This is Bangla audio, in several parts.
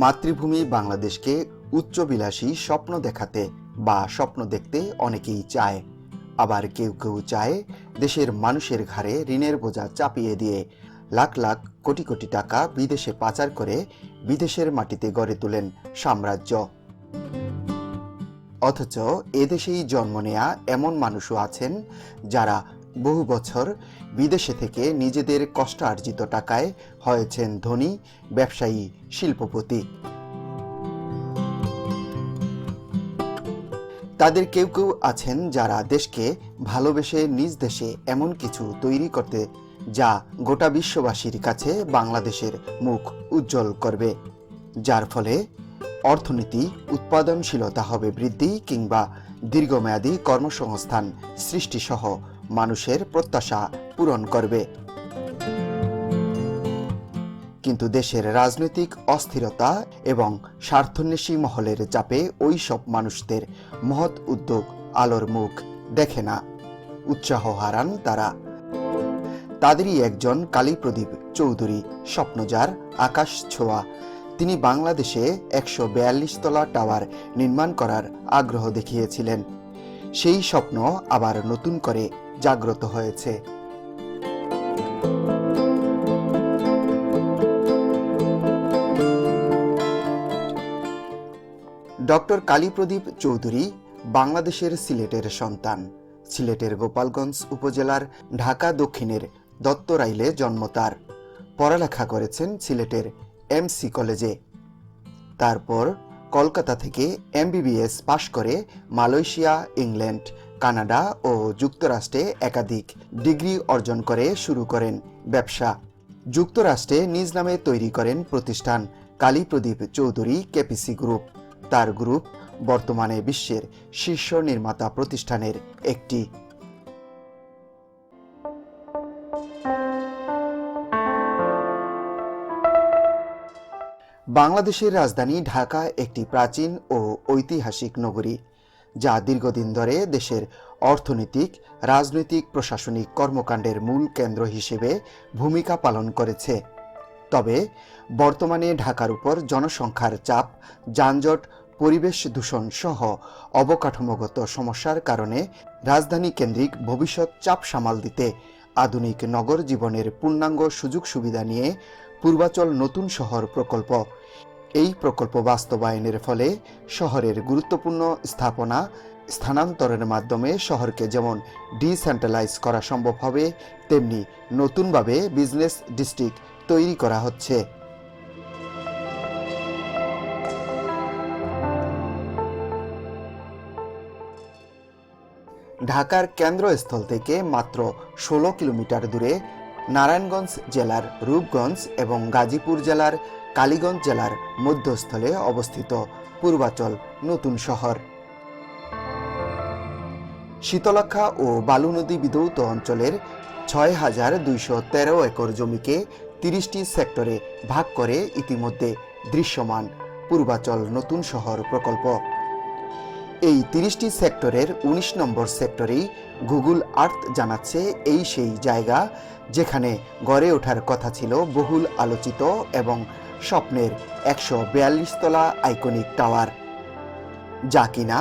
মাতৃভূমি বাংলাদেশকে উচ্চবিলাসী স্বপ্ন দেখাতে বা স্বপ্ন দেখতে অনেকেই চায়। আবার কেউ কেউ চায় দেশের মানুষের ঘাড়ে ঋণের বোঝা চাপিয়ে দিয়ে লাখ লাখ কোটি কোটি টাকা বিদেশে পাচার করে বিদেশের মাটিতে গড়ে তোলেন সাম্রাজ্য। অথচ এদেশেই জন্ম নেয়া এমন মানুষও আছেন যারা বহু বছর বিদেশে থেকে নিজেদের কষ্টার্জিত টাকায় হয়েছেন ধনী ব্যবসায়ী শিল্পপতি। তাদের কেউ কেউ আছেন যারা দেশকে ভালোবেসে নিজ দেশে এমন কিছু তৈরি করতে, যা গোটা বিশ্ববাসীর কাছে বাংলাদেশের মুখ উজ্জ্বল করবে, যার ফলে অর্থনীতি, উৎপাদনশীলতা হবে বৃদ্ধি কিংবা দীর্ঘমেয়াদী কর্মসংস্থান সৃষ্টিসহ মানুষের প্রত্যাশা পূরণ করবে। কিন্তু দেশের রাজনৈতিক অস্থিরতা এবং স্বার্থন্বেষী মহলের চাপে ওই সব মানুষদের মহৎ উদ্যোগ আলোর মুখ দেখে না। উৎসাহ হারান তারা। তাদেরই একজন কালীপ্রদীপ চৌধুরী স্বপ্নজার আকাশ ছোঁয়া। তিনি বাংলাদেশে একশো বিয়াল্লিশ তলা টাওয়ার নির্মাণ করার আগ্রহ দেখিয়েছিলেন। সেই স্বপ্ন আবার নতুন করে জাগ্রত হয়েছে। ডক্টর কালীপ্রদীপ চৌধুরী বাংলাদেশের সিলেটের সন্তান। সিলেটের গোপালগঞ্জ উপজেলার ঢাকা দক্ষিণের দত্তরাইলে জন্ম তার। পড়ালেখা করেছেন সিলেটের এমসি কলেজে। তারপর কলকাতা থেকে এমবিবিএস পাশ করে মালয়েশিয়া, ইংল্যান্ড কানাডা ও যুক্তরাষ্ট্রে একাধিক ডিগ্রি অর্জন করে শুরু করেন ব্যবসা। যুক্তরাষ্ট্রে নিজ নামে তৈরি করেন প্রতিষ্ঠান কালীপ্রদীপ চৌধুরী কেপিসি গ্রুপ। তার গ্রুপ বর্তমানে বিশ্বের শীর্ষ নির্মাতা প্রতিষ্ঠানের একটি। বাংলাদেশের রাজধানী ঢাকা একটি প্রাচীন ও ঐতিহাসিক নগরী। যা দীর্ঘদিন ধরে দেশের অর্থনৈতিক, রাজনৈতিক, প্রশাসনিক কর্মকাণ্ডের মূল কেন্দ্র হিসেবে ভূমিকা পালন করেছে। তবে বর্তমানে ঢাকার উপর জনসংখ্যার চাপ, যানজট, পরিবেশ দূষণ সহ অবকাঠামোগত সমস্যার কারণে রাজধানী কেন্দ্রিক ভবিষ্যৎ চাপ সামাল দিতে আধুনিক নগর জীবনের পূর্ণাঙ্গ সুযোগ সুবিধা নিয়ে পূর্বাচল নতুন শহর প্রকল্প এই প্রকল্প বাস্তবায়নের ফলে শহরের গুরুত্বপূর্ণ স্থাপনা স্থানান্তরের মাধ্যমে শহরকে যেমন ডিসেন্ট্রালাইজ করা সম্ভব হবে, তেমনি নতুনভাবে বিজনেস ডিস্ট্রিক্ট তৈরি করা হচ্ছে। ঢাকার কেন্দ্রস্থল থেকে মাত্র ষোলো কিলোমিটার দূরে নারায়ণগঞ্জ জেলার রূপগঞ্জ এবং গাজীপুর জেলার কালীগঞ্জ জেলার মধ্যস্থলে অবস্থিত পূর্বাচল নতুন শহর। শীতলক্ষা ও বালু নদী বিধৌত অঞ্চলের ছয় হাজার দুইশো তেরো একর জমিকে তিরিশটি সেক্টরে ভাগ করে ইতিমধ্যে দৃশ্যমান পূর্বাচল নতুন শহর প্রকল্প। এই তিরিশটি সেক্টরের ১৯ নম্বর সেক্টরেই গুগল আর্থ জানাচ্ছে এই সেই জায়গা, যেখানে গড়ে ওঠার কথা ছিল বহুল আলোচিত এবং স্বপ্নের একশো বিয়াল্লিশ তলা আইকনিক টাওয়ার। যা কিনা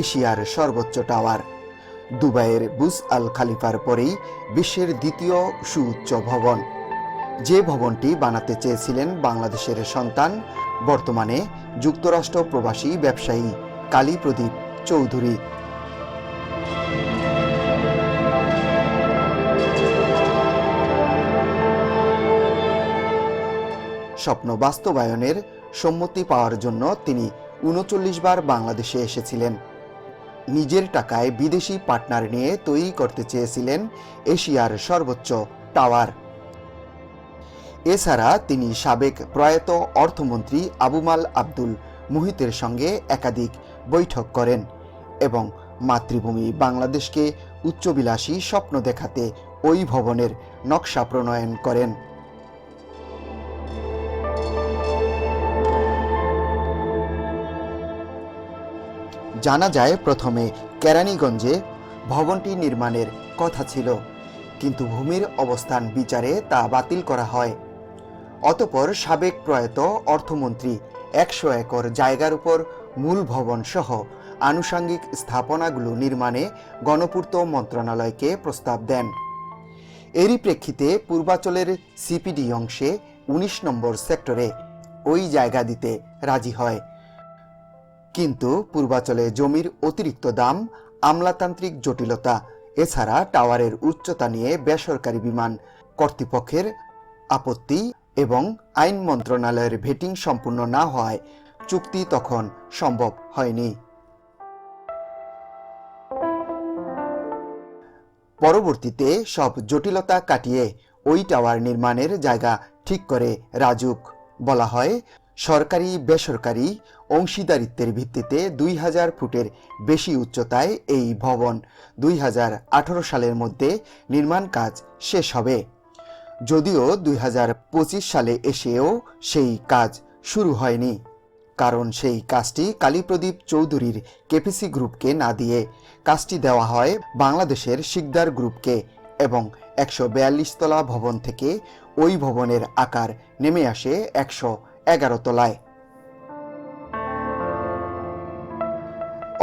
এশিয়ার সর্বোচ্চ টাওয়ার। দুবাইয়ের বুস আল খালিফার পরেই বিশ্বের দ্বিতীয় সুউচ্চ ভবন। যে ভবনটি বানাতে চেয়েছিলেন বাংলাদেশের সন্তান, বর্তমানে যুক্তরাষ্ট্র প্রবাসী ব্যবসায়ী কালী প্রদীপ চৌধুরী। স্বপ্ন বাস্তবায়নের সম্মতি পাওয়ার জন্য তিনি উনচল্লিশ বার বাংলাদেশে এসেছিলেন। নিজের টাকায় বিদেশি পার্টনার নিয়ে তৈরি করতে চেয়েছিলেন এশিয়ার সর্বোচ্চ টাওয়ার। এছাড়া তিনি সাবেক প্রয়াত অর্থমন্ত্রী আবুমাল আব্দুল মুহিতের সঙ্গে একাধিক বৈঠক করেন এবং মাতৃভূমি বাংলাদেশকে উচ্চবিলাসী স্বপ্ন দেখাতে ওই ভবনের নকশা প্রণয়ন করেন। জানা যায়, প্রথমে কেরানীগঞ্জে ভবনটি নির্মাণের কথা ছিল, কিন্তু ভূমির অবস্থান বিচারে তা বাতিল করা হয়। অতপর সাবেক প্রয়াত অর্থমন্ত্রী একশো একর জায়গার উপর মূল ভবন সহ আনুষাঙ্গিক স্থাপনাগুলো নির্মাণে গণপূর্ত মন্ত্রণালয়কে প্রস্তাব দেন। এরই প্রেক্ষিতে পূর্বাচলের সিপিডি অংশে ১৯ নম্বর সেক্টরে ওই জায়গা দিতে রাজি হয়। কিন্তু পূর্বাচলে জমির অতিরিক্ত দাম, আমলাতান্ত্রিক জটিলতা, এছাড়া টাওয়ারের উচ্চতা নিয়ে বেসরকারি বিমান, কর্তৃপক্ষের আপত্তি এবং আইন মন্ত্রণালয়ের ভেটিং সম্পূর্ণ না হওয়ায় চুক্তি তখন সম্ভব হয়নি। পরবর্তীতে সব জটিলতা কাটিয়ে ওই টাওয়ার নির্মাণের জায়গা ঠিক করে রাজুক। বলা হয়, সরকারি, বেসরকারি অংশীদারিত্বের ভিত্তিতে দুই হাজার ফুটের বেশি উচ্চতায় এই ভবন দুই হাজার আঠারো সালের মধ্যে নির্মাণ কাজ শেষ হবে। যদিও দুই হাজার পঁচিশ সালে এসেও সেই কাজ শুরু হয়নি। কারণ সেই কাজটি কালীপ্রদীপ চৌধুরীর কেপিসি গ্রুপকে না দিয়ে কাজটি দেওয়া হয় বাংলাদেশের শিকদার গ্রুপকে এবং একশো বিয়াল্লিশ তলা ভবন থেকে ওই ভবনের আকার নেমে আসে একশো এগারো তলায়।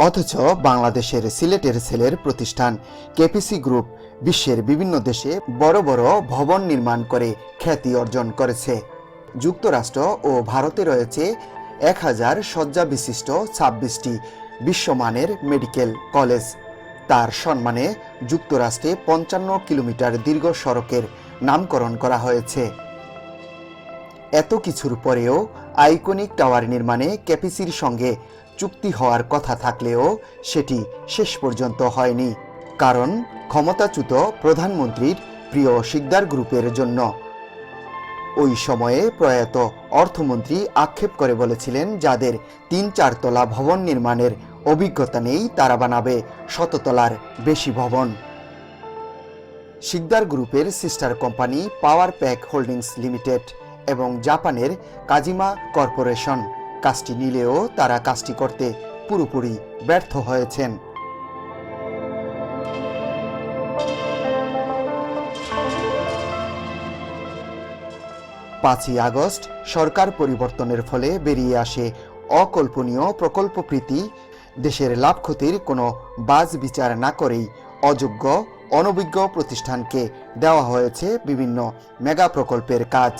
অথচ বাংলাদেশের সিলেটের সেলের প্রতিষ্ঠান কেপিসি গ্রুপ বিশ্বের বিভিন্ন দেশে বড় বড় ভবন নির্মাণ করে খ্যাতি অর্জন করেছে। যুক্তরাষ্ট্র ও ভারতে রয়েছে এক হাজার শয্যা বিশিষ্ট ছাব্বিশটি বিশ্বমানের মেডিকেল কলেজ। তার সম্মানে যুক্তরাষ্ট্রে পঞ্চান্ন কিলোমিটার দীর্ঘ সড়কের নামকরণ করা হয়েছে। এত কিছুর পরেও আইকনিক টাওয়ার নির্মাণে ক্যাপিসির সঙ্গে চুক্তি হওয়ার কথা থাকলেও সেটি শেষ পর্যন্ত হয়নি, কারণ ক্ষমতাচ্যুত প্রধানমন্ত্রীর প্রিয় শিকদার গ্রুপের জন্য। ওই সময়ে প্রয়াত অর্থমন্ত্রী আক্ষেপ করে বলেছিলেন যাদের তিন চার তলা ভবন নির্মাণের অভিজ্ঞতা নেই, তারা বানাবে শততলার বেশি ভবন। শিকদার গ্রুপের sister company power pack holdings limited এবং জাপানের কাজিমা কর্পোরেশন। কাজটি নিলেও তারা কাজটি করতে পুরোপুরি ব্যর্থ হয়েছেন। পাঁচই আগস্ট সরকার পরিবর্তনের ফলে বেরিয়ে আসে অকল্পনীয় প্রকল্প প্রীতি দেশের লাভ ক্ষতির কোনো বাজ বিচার না করেই অযোগ্য, অনভিজ্ঞ প্রতিষ্ঠানকে দেওয়া হয়েছে বিভিন্ন মেগা প্রকল্পের কাজ।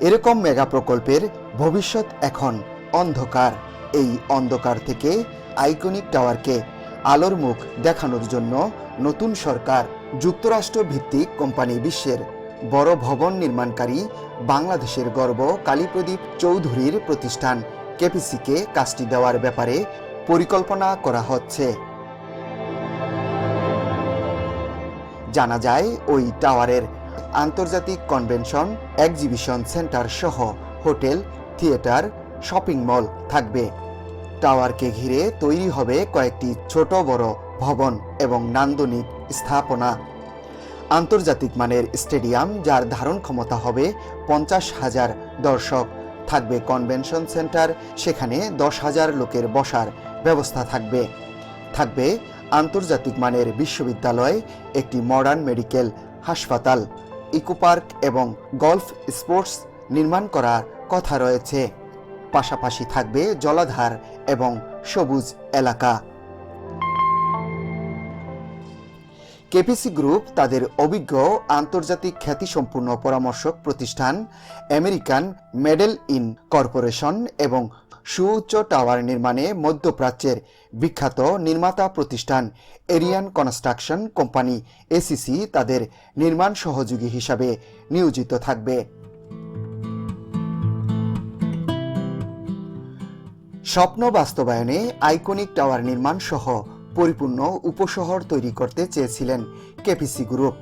এরকম মেগা প্রকল্পের ভবিষ্যৎ এখন অন্ধকার। এই অন্ধকার থেকে আইকনিক টাওয়ারকে আলোর মুখ দেখানোর জন্য নতুন সরকার যুক্তরাষ্ট্র ভিত্তিক কোম্পানি বিশ্বের বড় ভবন নির্মাণকারী বাংলাদেশের গর্ব কালীপ্রদীপ চৌধুরীর প্রতিষ্ঠান। কেপিসিকে কাজটি দেওয়ার ব্যাপারে পরিকল্পনা করা হচ্ছে। জানা যায়, ওই টাওয়ারের আন্তর্জাতিক কনভেনশন, এক্সিবিশন সেন্টার সহ হোটেল, থিয়েটার, শপিং মল থাকবে। টাওয়ারকে ঘিরে তৈরি হবে কয়েকটি ছোট বড় ভবন এবং নান্দনিক স্থাপনা। আন্তর্জাতিক মানের স্টেডিয়াম, যার ধারণ ক্ষমতা হবে পঞ্চাশ হাজার দর্শক। থাকবে কনভেনশন সেন্টার, সেখানে দশ হাজার লোকের বসার ব্যবস্থা থাকবে। থাকবে আন্তর্জাতিক মানের বিশ্ববিদ্যালয়, একটি মডার্ন মেডিকেল হাসপাতাল ইকো পার্ক এবং গলফ স্পোর্টস নির্মাণ করার কথা রয়েছে। পাশাপাশি থাকবে জলাধার এবং সবুজ এলাকা। কেপিসি গ্রুপ তাদের অভিজ্ঞ আন্তর্জাতিক খ্যাতিসম্পন্ন পরামর্শক প্রতিষ্ঠান আমেরিকান মেডেল ইন কর্পোরেশন এবং সুউচ্চ টাওয়ার নির্মাণে মধ্যপ্রাচ্যের বিখ্যাত নির্মাতা প্রতিষ্ঠান এরিয়ান কনস্ট্রাকশন কোম্পানি এসিসি তাদের নির্মাণ সহযোগী হিসাবে নিয়োজিত থাকবে। স্বপ্ন বাস্তবায়নে আইকনিক টাওয়ার নির্মাণ সহ পরিপূর্ণ উপশহর তৈরি করতে চেয়েছিলেন কেপিসি গ্রুপ।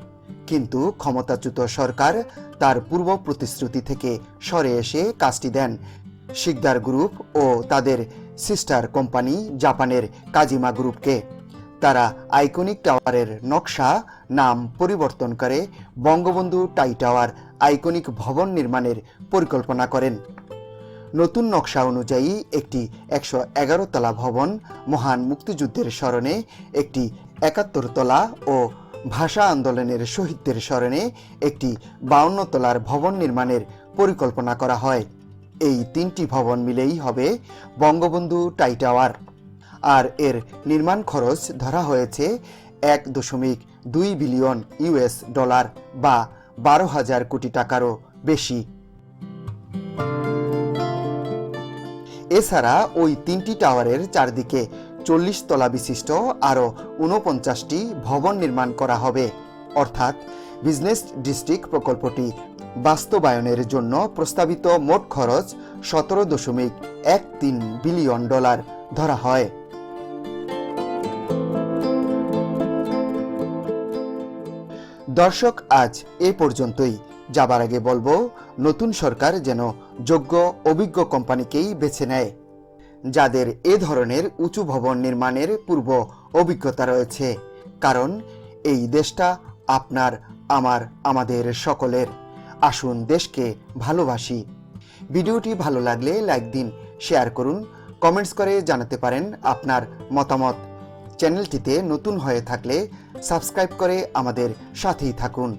কিন্তু ক্ষমতাচ্যুত সরকার তার পূর্ব প্রতিশ্রুতি থেকে সরে এসে কাজটি দেন। শিকদার গ্রুপ ও তাদের সিস্টার কোম্পানি জাপানের কাজিমা গ্রুপকে। তারা আইকনিক টাওয়ারের নকশা নাম পরিবর্তন করে বঙ্গবন্ধু টাই টাওয়ার আইকনিক ভবন নির্মাণের পরিকল্পনা করেন। নতুন নকশা অনুযায়ী একটি একশো এগারো তলা ভবন মহান মুক্তিযুদ্ধের স্মরণে, একটি একাত্তর তলা ও ভাষা আন্দোলনের শহীদদের স্মরণে একটি বাউন্ন তলার ভবন নির্মাণের পরিকল্পনা করা হয়। এই তিনটি ভবন মিলেই হবে বঙ্গবন্ধু টাই টাওয়ার। আর এর নির্মাণ খরচ ধরা হয়েছে এক দশমিক দুই বিলিয়ন ইউএস ডলার বা বারো হাজার কোটি টাকারও বেশি। এছাড়া ওই তিনটি টাওয়ারের চারদিকে চল্লিশ তলা বিশিষ্ট আরও ঊনপঞ্চাশটি ভবন নির্মাণ করা হবে। অর্থাৎ বিজনেস ডিস্ট্রিক্ট প্রকল্পটি বাস্তবায়নের জন্য প্রস্তাবিত মোট খরচ সতেরো দশমিক এক তিন বিলিয়ন ডলার ধরা হয়। দর্শক, আজ এ পর্যন্তই। যাবার আগে বলব, নতুন সরকার যেন যোগ্য, অভিজ্ঞ কোম্পানিকেই বেছে নেয়, যাদের এ ধরনের উঁচু ভবন নির্মাণের পূর্ব অভিজ্ঞতা রয়েছে। কারণ, এই দেশটা আপনার, আমার, আমাদের সকলের। আসুন দেশকে ভালোবাসি। ভিডিওটি ভালো লাগলে লাইক দিন, শেয়ার করুন, কমেন্টস করে জানাতে পারেন আপনার মতামত। চ্যানেলটিতে নতুন হয়ে থাকলে সাবস্ক্রাইব করে আমাদের সাথেই থাকুন।